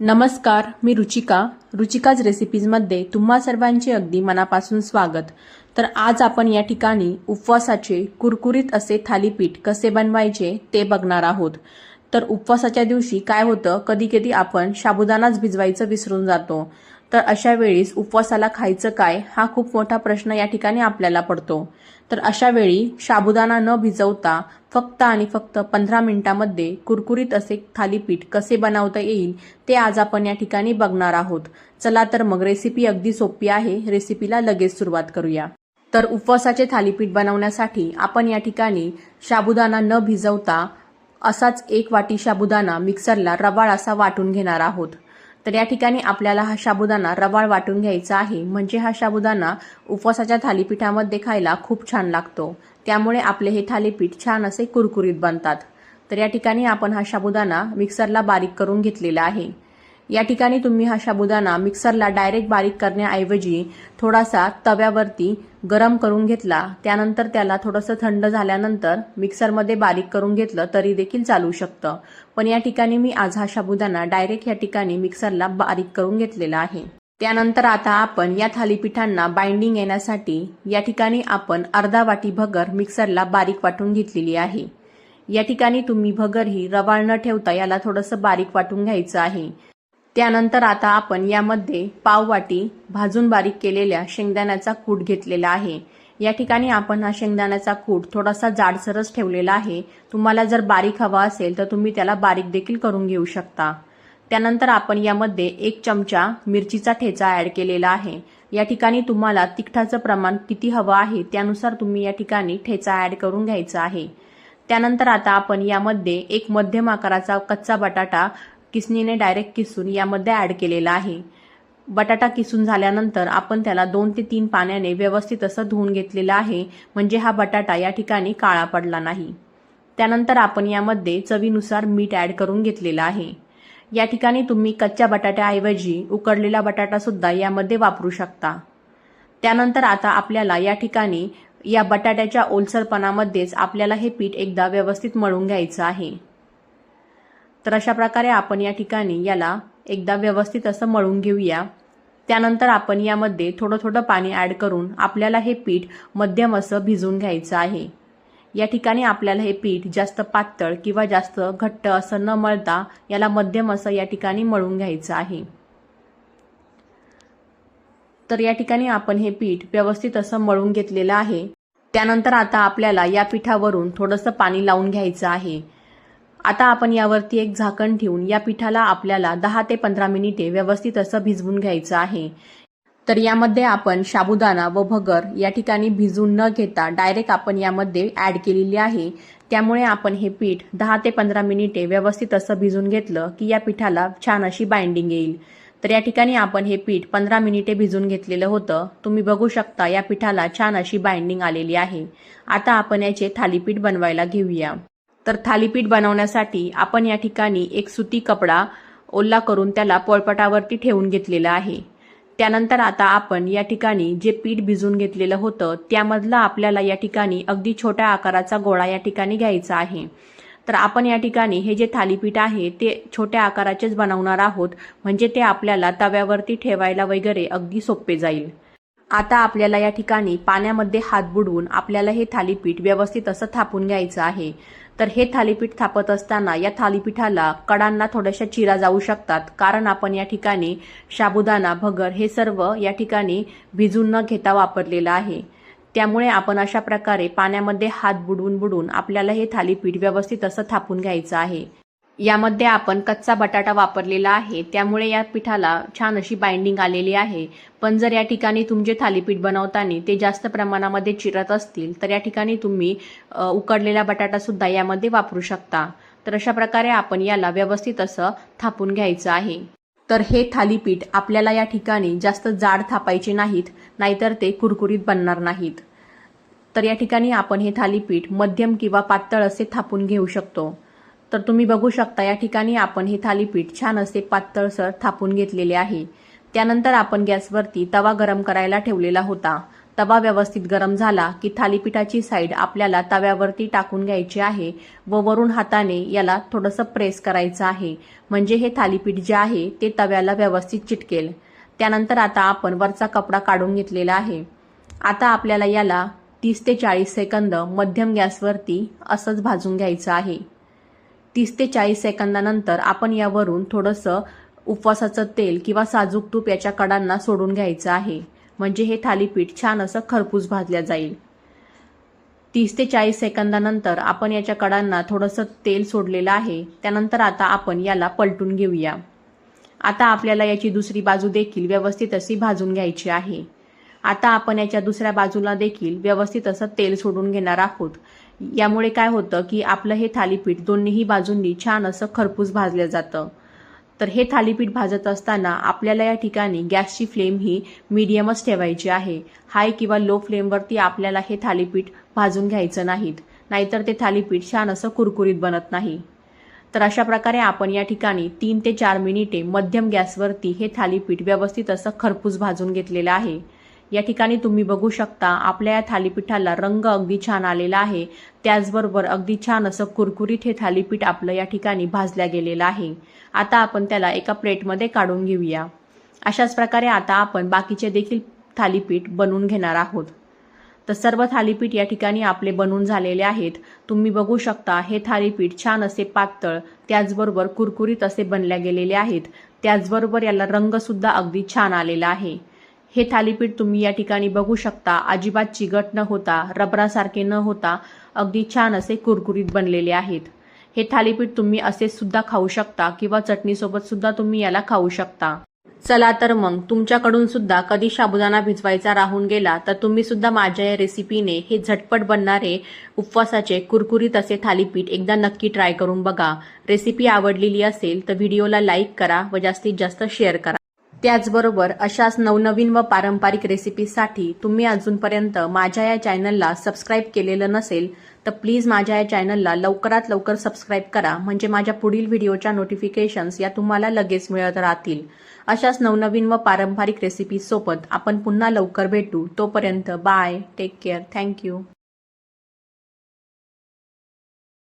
नमस्कार मी रुचिका. रुचिकाज रेसिपीजमध्ये तुम्हा सर्वांचे अगदी मनापासून स्वागत. तर आज आपण या ठिकाणी उपवासाचे कुरकुरीत असे थालीपीठ कसे बनवायचे ते बघणार आहोत. तर उपवासाच्या दिवशी काय होतं कधी कधी आपण साबुदाणाच भिजवायचं विसरून जातो. तर अशा वेळीस उपवासाला खायचं काय हा खूप मोठा प्रश्न या ठिकाणी आपल्याला पडतो. तर अशा वेळी साबुदाणा न भिजवता फक्त आणि फक्त पंधरा मिनिटांमध्ये कुरकुरीत असे थालीपीठ कसे बनवता येईल ते आज आपण या ठिकाणी बघणार आहोत. चला तर मग रेसिपी अगदी सोपी आहे. रेसिपीला लगेच सुरुवात करूया. तर उपवासाचे थालीपीठ बनवण्यासाठी आपण या ठिकाणी साबुदाणा न भिजवता असाच एक वाटी साबुदाणा मिक्सरला रवाळ असा वाटून घेणार आहोत. तर या ठिकाणी आपल्याला हा साबुदाणा रवाळ वाटून घ्यायचा आहे. म्हणजे हा साबुदाणा उपवासाच्या थालीपीठामध्ये खायला खूप छान लागतो. त्यामुळे आपले हे थालीपीठ छान असे कुरकुरीत बनतात. तर या ठिकाणी आपण हा साबुदाणा मिक्सरला बारीक करून घेतलेला आहे. या ठिकाणी तुम्ही हा साबुदाणा मिक्सरला डायरेक्ट बारीक करण्याऐवजी थोडासा तव्यावरती गरम करून घेतला. त्यानंतर त्याला थोडंसं थंड झाल्यानंतर मिक्सरमध्ये बारीक करून घेतलं तरी देखील चालू शकतं. पण या ठिकाणी मी आज हा साबुदाणा डायरेक्ट या ठिकाणी मिक्सरला बारीक करून घेतलेला आहे. त्यानंतर आता आपण या थालीपीठांना बाइंडिंग येण्यासाठी या ठिकाणी आपण अर्धा वाटी भगर मिक्सरला बारीक वाटून घेतलेली आहे. या ठिकाणी तुम्ही भगर ही रवाळ न ठेवता याला थोडंसं बारीक वाटून घ्यायचं आहे. त्यानंतर आता आपण यामध्ये पाववाटी भाजून बारीक केलेल्या शेंगदाण्याचा कूट घेतलेला आहे. या ठिकाणी आपण हा शेंगदाण्याचा कूट थोडासा जाडसरच ठेवलेला आहे. तुम्हाला जर बारीक हवा असेल तर तुम्ही त्याला बारीक देखील करून घेऊ शकता. त्यानंतर आपण यामध्ये एक चमचा मिरचीचा ठेचा ॲड केलेला आहे. या ठिकाणी तुम्हाला तिखटाचं प्रमाण किती हवं आहे त्यानुसार तुम्ही या ठिकाणी ठेचा ॲड करून घ्यायचा आहे. त्यानंतर आता आपण यामध्ये एक मध्यम आकाराचा कच्चा बटाटा किसनीने डायरेक्ट किसून यामध्ये ॲड केलेला आहे. बटाटा किसून झाल्यानंतर आपण त्याला दोन ते तीन पाण्याने व्यवस्थित असं धुवून घेतलेलं आहे म्हणजे हा बटाटा या ठिकाणी काळा पडला नाही. त्यानंतर आपण यामध्ये चवीनुसार मीठ ॲड करून घेतलेलं आहे. या ठिकाणी तुम्ही कच्च्या बटाट्याऐवजी उकडलेला बटाटा सुद्धा यामध्ये वापरू शकता. त्यानंतर आता आपल्याला या ठिकाणी या बटाट्याच्या ओलसरपणामध्येच आपल्याला हे पीठ एकदा व्यवस्थित मळून घ्यायचं आहे. तर अशा प्रकारे आपण या ठिकाणी याला एकदा व्यवस्थित असं मळून घेऊया. त्यानंतर आपण यामध्ये थोडं थोडं पाणी ॲड करून आपल्याला हे पीठ मध्यम असं भिजवून घ्यायचं आहे. या ठिकाणी आपल्याला हे पीठ जास्त पातळ किंवा जास्त घट्ट असं न मळता याला मध्यम असं या ठिकाणी मळून घ्यायचं आहे. तर या ठिकाणी आपण हे पीठ व्यवस्थित असं मळून घेतलेलं आहे. त्यानंतर आता आपल्याला या पिठावरून थोडंसं पाणी लावून घ्यायचं आहे. आता आपण यावरती एक झाकण ठेवून या पिठाला आपल्याला दहा ते पंधरा मिनिटे व्यवस्थित असं भिजवून घ्यायचं आहे. तर यामध्ये आपण साबुदाणा व भगर या ठिकाणी भिजून न घेता डायरेक्ट आपण यामध्ये ॲड केलेली आहे. त्यामुळे आपण हे पीठ दहा ते पंधरा मिनिटे व्यवस्थित असं भिजून घेतलं की या पिठाला छान अशी बाइंडिंग येईल. तर या ठिकाणी आपण हे पीठ पंधरा मिनिटे भिजून घेतलेलं होतं. तुम्ही बघू शकता या पिठाला छान अशी बाइंडिंग आलेली आहे. आता आपण याचे थालीपीठ बनवायला घेऊया. तर थालीपीठ बनवण्यासाठी आपण या ठिकाणी एक सुती कपडा ओला करून त्याला पोळपटावरती ठेवून घेतलेला आहे. त्यानंतर आता आपण या ठिकाणी जे पीठ भिजून घेतलेलं होतं त्यामधला आपल्याला या ठिकाणी अगदी छोट्या आकाराचा गोळा या ठिकाणी घ्यायचा आहे. तर आपण या ठिकाणी हे जे थालीपीठ आहे ते छोट्या आकाराचेच बनवणार आहोत म्हणजे ते आपल्याला तव्यावरती ठेवायला वगैरे अगदी सोपे जाईल. आता आपल्याला या ठिकाणी पाण्यामध्ये हात बुडवून आपल्याला हे थालीपीठ व्यवस्थित असं थापून घ्यायचं आहे. तर हे थालीपीठ थापत असताना या थालीपीठाला कडांना थोड्याशा चिरा जाऊ शकतात. कारण आपण या ठिकाणी साबुदाणा भगर हे सर्व या ठिकाणी भिजून न घेता वापरलेलं आहे. त्यामुळे आपण अशा प्रकारे पाण्यामध्ये हात बुडवून बुडवून आपल्याला हे थालीपीठ व्यवस्थित असं थापून घ्यायचं आहे. यामध्ये आपण कच्चा बटाटा वापरलेला आहे. त्यामुळे या पिठाला छान अशी बाइंडिंग आलेली आहे. पण जर या ठिकाणी तुमचे थालीपीठ बनवताना ते जास्त प्रमाणामध्ये चिरत असतील तर या ठिकाणी तुम्ही उकडलेला बटाटासुद्धा यामध्ये वापरू शकता. तर अशा प्रकारे आपण याला व्यवस्थित असं थापून घ्यायचं आहे. तर हे थालीपीठ आपल्याला या ठिकाणी जास्त जाड थापायचे नाहीत नाहीतर ते कुरकुरीत बनणार नाहीत. तर या ठिकाणी आपण हे थालीपीठ मध्यम किंवा पातळ असे थापून घेऊ शकतो. तर तुम्ही बघू शकता या ठिकाणी आपण हे थालीपीठ छान असे पातळसर थापून घेतलेले आहे. त्यानंतर आपण गॅसवरती तवा गरम करायला ठेवलेला होता. तवा व्यवस्थित गरम झाला की थालीपीठाची साईड आपल्याला तव्यावरती टाकून घ्यायची आहे व वरून हाताने याला थोडंसं प्रेस करायचं आहे. म्हणजे हे थालीपीठ जे आहे ते तव्याला व्यवस्थित चिटकेल. त्यानंतर आता आपण वरचा कपडा काढून घेतलेला आहे. आता आपल्याला याला तीस ते चाळीस सेकंद मध्यम गॅसवरती असंच भाजून घ्यायचं आहे. तीस ते चाळीस सेकंदानंतर आपण यावरून थोडंसं उपवासाचं तेल किंवा साजूक तूप याच्या कडांना सोडून घ्यायचं आहे. म्हणजे हे थालीपीठ छान असं खरपूस भाजल्या जाईल. तीस ते चाळीस सेकंदानंतर आपण याच्या कडांना थोडंसं तेल सोडलेलं आहे. त्यानंतर आता आपण याला पलटून घेऊया. आता आपल्याला याची दुसरी बाजू देखील व्यवस्थित अशी भाजून घ्यायची आहे. आता आपण याच्या दुसऱ्या बाजूला देखील व्यवस्थित असं तेल सोडून घेणार आहोत. यामुळे काय होतं की आपलं हे थालीपीठ दोन्हीही बाजूंनी छान असं खरपूस भाजलं जातं. तर हे थालीपीठ भाजत असताना आपल्याला या ठिकाणी गॅसची फ्लेम ही मीडियमच ठेवायची आहे. हाय किंवा लो फ्लेमवरती आपल्याला हे थालीपीठ भाजून घ्यायचं नाहीत. नाहीतर ते थालीपीठ छान असं कुरकुरीत बनत नाही. तर अशा प्रकारे आपण या ठिकाणी तीन ते चार मिनिटे मध्यम गॅसवरती हे थालीपीठ व्यवस्थित असं खरपूस भाजून घेतलेलं आहे. या ठिकाणी तुम्ही बघू शकता आपल्या या थालीपीठाला रंग अगदी छान आलेला आहे. त्याचबरोबर अगदी छान असं कुरकुरीत हे थालीपीठ आपलं या ठिकाणी भाजल्या गेलेलं आहे. आता आपण त्याला एका प्लेटमध्ये काढून घेऊया. अशाच प्रकारे आता आपण बाकीचे देखील थालीपीठ बनवून घेणार आहोत. तर सर्व थालीपीठ या ठिकाणी आपले बनवून झालेले आहेत. तुम्ही बघू शकता हे थालीपीठ छान असे पातळ त्याचबरोबर कुरकुरीत असे बनल्या गेलेले आहेत. त्याचबरोबर याला रंगसुद्धा अगदी छान आलेला आहे. हे थालीपीठ तुम्ही या ठिकाणी बघू शकता. अजिबात चिगट न होता रबरासारखे न होता अगदी छान असे कुरकुरीत बनलेले आहेत. हे थालीपीठ तुम्ही असे सुद्धा खाऊ शकता किंवा चटणीसोबत सुद्धा तुम्ही याला खाऊ शकता. चला तर मग तुमच्याकडून सुद्धा कधी साबुदाणा भिजवायचा राहून गेला तर तुम्ही सुद्धा माझ्या या रेसिपीने हे झटपट बनणारे उपवासाचे कुरकुरीत असे थालीपीठ एकदा नक्की ट्राय करून बघा. रेसिपी आवडलेली असेल तर व्हिडिओला लाईक करा व जास्तीत जास्त शेअर करा. त्याचबरोबर अशाच नवनवीन व पारंपरिक रेसिपीसाठी तुम्ही अजूनपर्यंत माझ्या या चॅनलला सबस्क्राईब केलेलं नसेल तर प्लीज माझ्या या चॅनलला लवकरात लवकर सबस्क्राईब करा. म्हणजे माझ्या पुढील व्हिडिओच्या नोटिफिकेशन्स या तुम्हाला लगेच मिळत राहतील. अशाच नवनवीन व पारंपरिक रेसिपीसोबत आपण पुन्हा लवकर भेटू. तोपर्यंत बाय टेक केअर थँक्यू